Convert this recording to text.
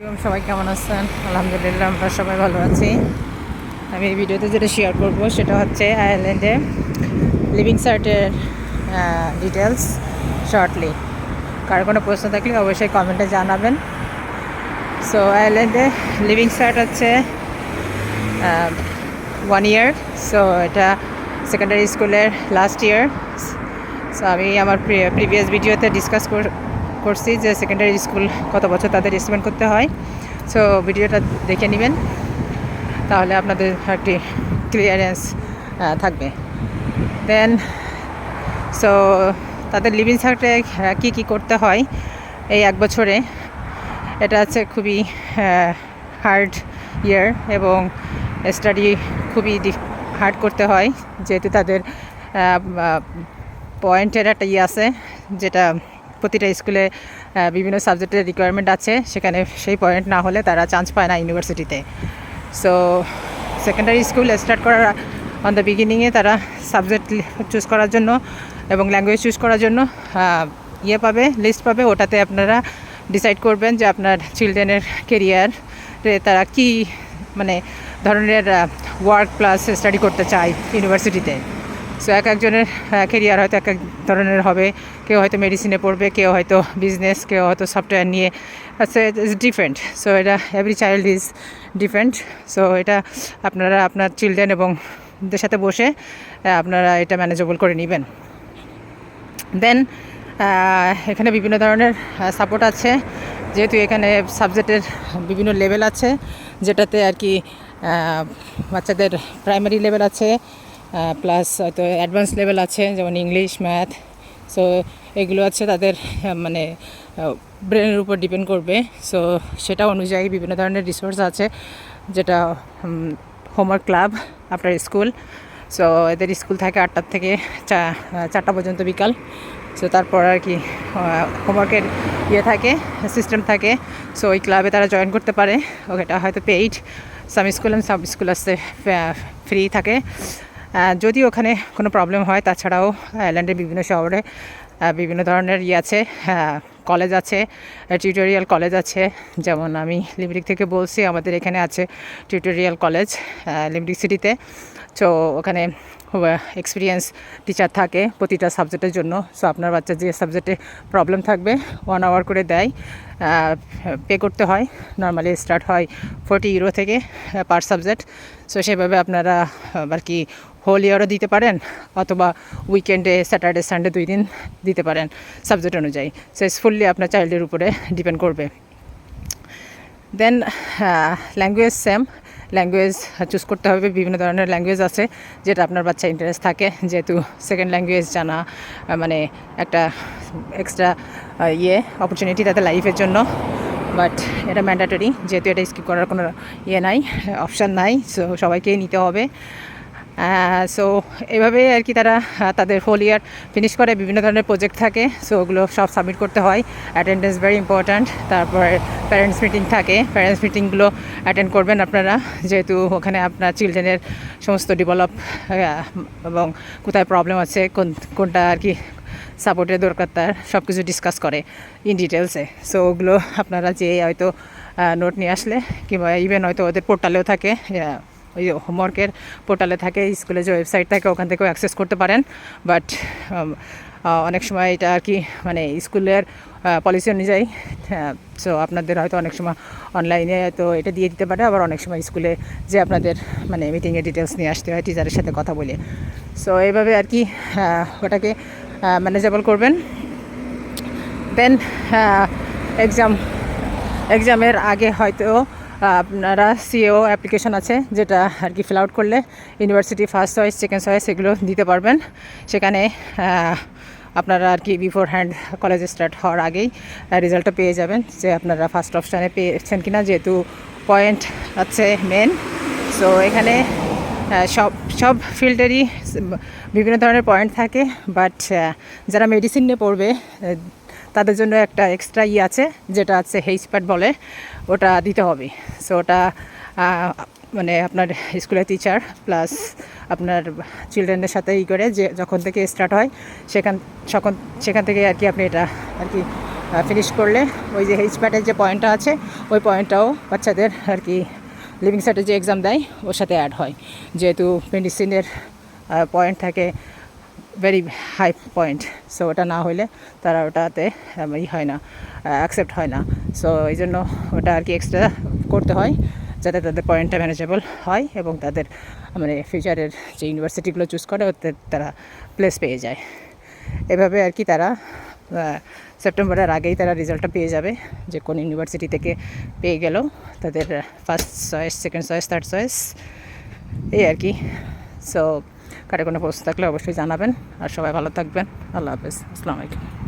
সবাই কেমন আছেন? আলহামদুলিল্লাহ, আমরা সবাই ভালো আছি। আমি এই ভিডিওতে যেটা শেয়ার করব, সেটা হচ্ছে আয়ারল্যান্ডে লিভিং সার্টের ডিটেলস শর্টলি কার কোনো প্রশ্ন থাকলে অবশ্যই কমেন্টে জানাবেন। সো আয়ারল্যান্ডে লিভিং সার্ট হচ্ছে ওয়ান ইয়ার সো এটা সেকেন্ডারি স্কুলের লাস্ট ইয়ার সো আমি আমার প্রিভিয়াস ভিডিওতে ডিসকাস করছি যে সেকেন্ডারি স্কুল কত বছর তাদের স্পেন্ড করতে হয়। সো ভিডিওটা দেখে নেবেন। তাহলে আপনাদের একটি ক্লিয়ারেন্স থাকবে। দেন সো তাদের লিভিং সার্টে কী কী করতে হয় এই এক বছরে? এটা হচ্ছে খুবই হার্ড ইয়ার এবং স্টাডি খুবই হার্ড করতে হয়। যেহেতু তাদের পয়েন্টের একটা ইয়ে আছে, যেটা প্রতিটা স্কুলে বিভিন্ন সাবজেক্টের রিকোয়ারমেন্ট আছে, সেখানে সেই পয়েন্ট না হলে তারা চান্স পায় না ইউনিভার্সিটিতে সো সেকেন্ডারি স্কুল স্টার্ট করার অন দ্য বিগিনিংয়ে তারা সাবজেক্ট চুজ করার জন্য এবং ল্যাঙ্গুয়েজ চুজ করার জন্য ইয়ে পাবে লিস্ট পাবে। ওটাতে আপনারা ডিসাইড করবেন যে আপনার চিলড্রেনের কেরিয়ারে তারা কি মানে ধরনের ওয়ার্ক প্লাস স্টাডি করতে চায় ইউনিভার্সিটিতে সো এক একজনের কেরিয়ার হয়তো এক এক ধরনের হবে। কেউ হয়তো মেডিসিনে পড়বে, কেউ হয়তো বিজনেস কেউ হয়তো সফটওয়্যার নিয়ে। আচ্ছা ইটস ডিফারেন্ট সো এটা every child is different so এটা আপনারা আপনার চিলড্রেন এবং দের সাথে বসে আপনারা এটা ম্যানেজেবল করে নেবেন। দেন এখানে বিভিন্ন ধরনের সাপোর্ট আছে। যেহেতু এখানে সাবজেক্টের বিভিন্ন লেভেল আছে, যেটাতে আর কি বাচ্চাদের প্রাইমারি লেভেল আছে। প্লাস হয়তো অ্যাডভান্স লেভেল আছে, যেমন ইংলিশ ম্যাথ সো এগুলো আছে তাদের মানে ব্রেনের উপর ডিপেন্ড করবে। সো সেটা অনুযায়ী বিভিন্ন ধরনের রিসোর্স আছে, যেটা homework club after school so এদের স্কুল থাকে আটটার থেকে চা চারটা পর্যন্ত বিকাল। সো তারপর আর কি হোমওয়ার্কের ইয়ে থাকে সিস্টেম থাকে সো ওই ক্লাবে তারা জয়েন করতে পারে। ওটা হয়তো paid some school sub school আসতে ফ্রি থাকে। যদি ওখানে কোনো প্রবলেম হয়, তাছাড়াও আইল্যান্ডের বিভিন্ন শহরে বিভিন্ন ধরনের ইয়ে আছে কলেজ আছে টিউটোরিয়াল কলেজ আছে, যেমন আমি লিমডিক থেকে বলছি, আমাদের এখানে আছে টিউটোরিয়াল কলেজ লিমডিক সিটিতে তো ওখানে এক্সপিরিয়েন্স টিচার থাকে প্রতিটা সাবজেক্টের জন্য। সো আপনার বাচ্চার যে সাবজেক্টে প্রবলেম থাকবে ওয়ান আওয়ার করে দেয় পে করতে হয়। নর্মালি স্টার্ট হয় ফোর্টি ইউরো থেকে পার সাবজেক্ট সো সেভাবে আপনারা আর কি হোল ইয়ারও দিতে পারেন, অথবা উইকেন্ডে স্যাটারডে সানডে দুই দিন দিতে পারেন সাবজেক্ট অনুযায়ী। সো ফুললি আপনার চাইল্ডের উপরে ডিপেন্ড করবে। Then language same language choose করতে হবে, বিভিন্ন ধরনের ল্যাঙ্গুয়েজ আছে যেটা আপনার বাচ্চা ইন্টারেস্ট থাকে। যেহেতু সেকেন্ড ল্যাঙ্গুয়েজ জানা মানে একটা এক্সট্রা ইয়ে অপরচুনিটি তাদের লাইফের জন্য। বাট এটা ম্যান্ডাটরি যেহেতু এটা স্কিপ করার কোনো ইয়ে নাই অপশান নাই সো সবাইকেই নিতে হবে। সো এভাবে আর কি তারা তাদের হোল ইয়ার ফিনিশ করে, বিভিন্ন ধরনের প্রজেক্ট থাকে সো ওগুলো সব সাবমিট করতে হয়। অ্যাটেন্ডেন্স ভেরি ইম্পর্ট্যান্ট তারপর প্যারেন্টস মিটিং থাকে। প্যারেন্টস মিটিংগুলো অ্যাটেন্ড করবেন আপনারা, যেহেতু ওখানে আপনার চিলড্রেনের সমস্ত ডেভেলপ এবং কোথায় প্রবলেম আছে, কোন, কোনটা আর কি সাপোর্টের দরকার তার সব কিছু ডিসকাস করে ইন ডিটেলসে সো ওগুলো আপনারা যে হয়তো নোট নিয়ে আসলে, কিংবা ইভেন হয়তো ওদের পোর্টালেও থাকে ওই হোমওয়ার্কের পোর্টালে থাকে স্কুলে যে ওয়েবসাইট থাকে, ওখান থেকেও অ্যাক্সেস করতে পারেন। বাট অনেক সময় এটা আর কি মানে স্কুলের পলিসি অনুযায়ী সো আপনাদের হয়তো অনেক সময় অনলাইনে তো এটা দিয়ে দিতে পারে, আবার অনেক সময় স্কুলে যে আপনাদের মানে মিটিংয়ের ডিটেলস নিয়ে আসতে হয় টিচারের সাথে কথা বলে। সো এইভাবে আর কি ওটাকে ম্যানেজেবল করবেন। দেন এক্সাম এক্সামের আগে হয়তো আপনারা সিও অ্যাপ্লিকেশন আছে, যেটা আর কি ফিল আউট করলে university first choice second choice এগুলো দিতে পারবেন। সেখানে আপনারা আর কি বিফোর হ্যান্ড কলেজ স্টার্ট হওয়ার আগেই রেজাল্টটা পেয়ে যাবেন যে আপনারা ফার্স্ট অপশানে পেয়েছেন কিনা, যেহেতু পয়েন্ট হচ্ছে মেন সো এখানে সব সব ফিল্ডেরই বিভিন্ন ধরনের পয়েন্ট থাকে বাট যারা মেডিসিন নিয়ে পড়বে তাদের জন্য একটা এক্সট্রা ই আছে, যেটা আছে হেইচ প্যাড বলে, ওটা দিতে হবে। সো ওটা মানে আপনার স্কুলের টিচার প্লাস আপনার চিলড্রেনের সাথে ই করে যে যখন থেকে স্টার্ট হয়, সেখান তখন সেখান থেকে আর কি আপনি এটা আর কি ফিনিশ করলে ওই যে এইচ প্যাটের যে পয়েন্টটা আছে, ওই পয়েন্টটাও বাচ্চাদের আর কি লিভিং সেটে যে এক্সাম দেয়, ওর সাথে অ্যাড হয়। যেহেতু মেডিসিনের পয়েন্ট থাকে ভেরি হাই পয়েন্ট সো ওটা না হলে তারা ওটাতে ই হয় না অ্যাকসেপ্ট হয় না। সো এই জন্য ওটা আর কি এক্সট্রা করতে হয়, যাতে তাদের পয়েন্টটা ম্যানেজেবল হয় এবং তাদের মানে ফিউচারের যে ইউনিভার্সিটিগুলো চুজ করে, ওতে তারা প্লেস পেয়ে যায়। এভাবে আর কি তারা সেপ্টেম্বরের আগেই তারা রেজাল্টটা পেয়ে যাবে, যে কোন ইউনিভার্সিটি থেকে পেয়ে গেল, তাদের first choice second choice third choice এই আর কি। সো কারে কোনো প্রশ্ন থাকলে অবশ্যই জানাবেন। আর সবাই ভালো থাকবেন। আল্লাহ হাফেজ। আসসালামু আলাইকুম।